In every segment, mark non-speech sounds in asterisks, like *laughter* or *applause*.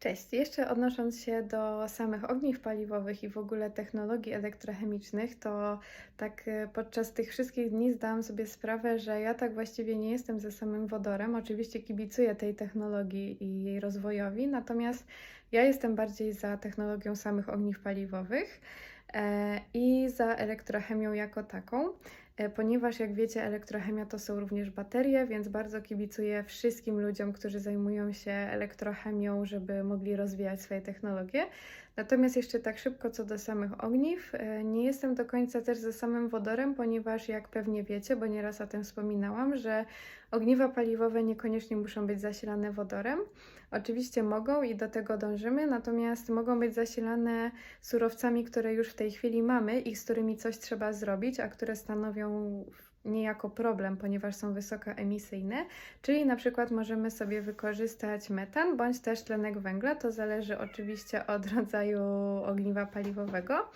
Cześć. Jeszcze odnosząc się do samych ogniw paliwowych i w ogóle technologii elektrochemicznych, to tak e, podczas tych wszystkich dni zdałam sobie sprawę, że ja tak właściwie nie jestem ze samym wodorem. Oczywiście kibicuję tej technologii i jej rozwojowi, natomiast ja jestem bardziej za technologią samych ogniw paliwowych e, i za elektrochemią jako taką. E, Ponieważ, jak wiecie, elektrochemia to są również baterie, więc bardzo kibicuję wszystkim ludziom, którzy zajmują się elektrochemią, żeby mogli rozwijać swoje technologie. Natomiast jeszcze tak szybko co do samych ogniw, e, nie jestem do końca też za samym wodorem, ponieważ jak pewnie wiecie, bo nieraz o tym wspominałam, że ogniwa paliwowe niekoniecznie muszą być zasilane wodorem. Oczywiście mogą i do tego dążymy, natomiast mogą być zasilane surowcami, które już w tej chwili mamy i z którymi coś trzeba zrobić, a które stanowią não niejako problem, ponieważ są wysokoemisyjne, czyli na przykład możemy sobie wykorzystać metan bądź też tlenek węgla, to zależy oczywiście od *laughs* rodzaju ogniwa paliwowego.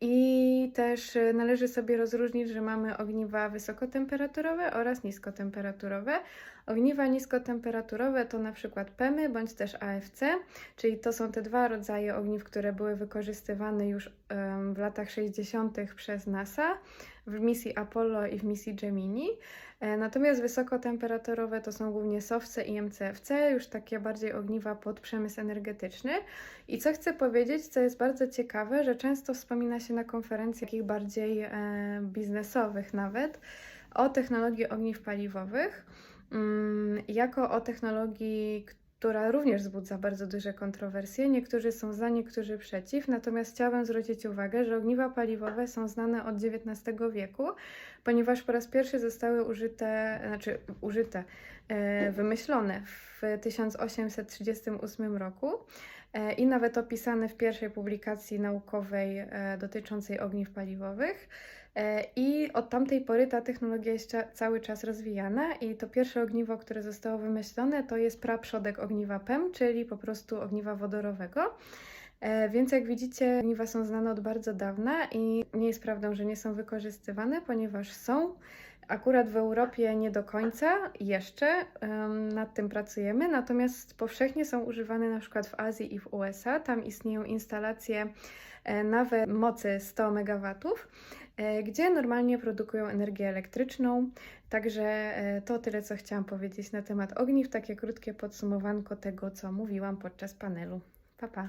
I też należy sobie rozróżnić, że mamy ogniwa wysokotemperaturowe oraz niskotemperaturowe. Ogniwa niskotemperaturowe to na przykład PEMy bądź też AFC, czyli to są te dwa rodzaje ogniw, które były wykorzystywane już w latach 60. przez NASA w misji Apollo i w misji Gemini. E, Natomiast wysokotemperaturowe to są głównie SOFC i MCFC, już takie bardziej ogniwa pod przemysł energetyczny. I co chcę powiedzieć, co jest bardzo ciekawe, że często wspomina się na konferencjach takich bardziej e, biznesowych nawet o technologii ogniw paliwowych, mm, jako o technologii, również wzbudza bardzo duże kontrowersje. Niektórzy są za, niektórzy przeciw. Natomiast chciałabym zwrócić uwagę, że ogniwa paliwowe są znane od XIX wieku, ponieważ po raz pierwszy zostały użyte, znaczy użyte, e, wymyślone w 1838 roku e, i nawet opisane w pierwszej publikacji naukowej e, dotyczącej ogniw paliwowych. I od tamtej pory ta technologia jest cały czas rozwijana i to pierwsze ogniwo, które zostało wymyślone, to jest praprzodek ogniwa PEM, czyli po prostu ogniwa wodorowego. E, Więc jak widzicie, ogniwa są znane od bardzo dawna i nie jest prawdą, że nie są wykorzystywane, ponieważ są. Akurat w Europie nie do końca jeszcze nad tym pracujemy, natomiast powszechnie są używane na przykład w Azji i w USA. Tam istnieją instalacje e, nawet mocy 100 MW, e, gdzie normalnie produkują energię elektryczną. Także to tyle, co chciałam powiedzieć na temat ogniw. Takie krótkie podsumowanko tego, co mówiłam podczas panelu. Pa, pa.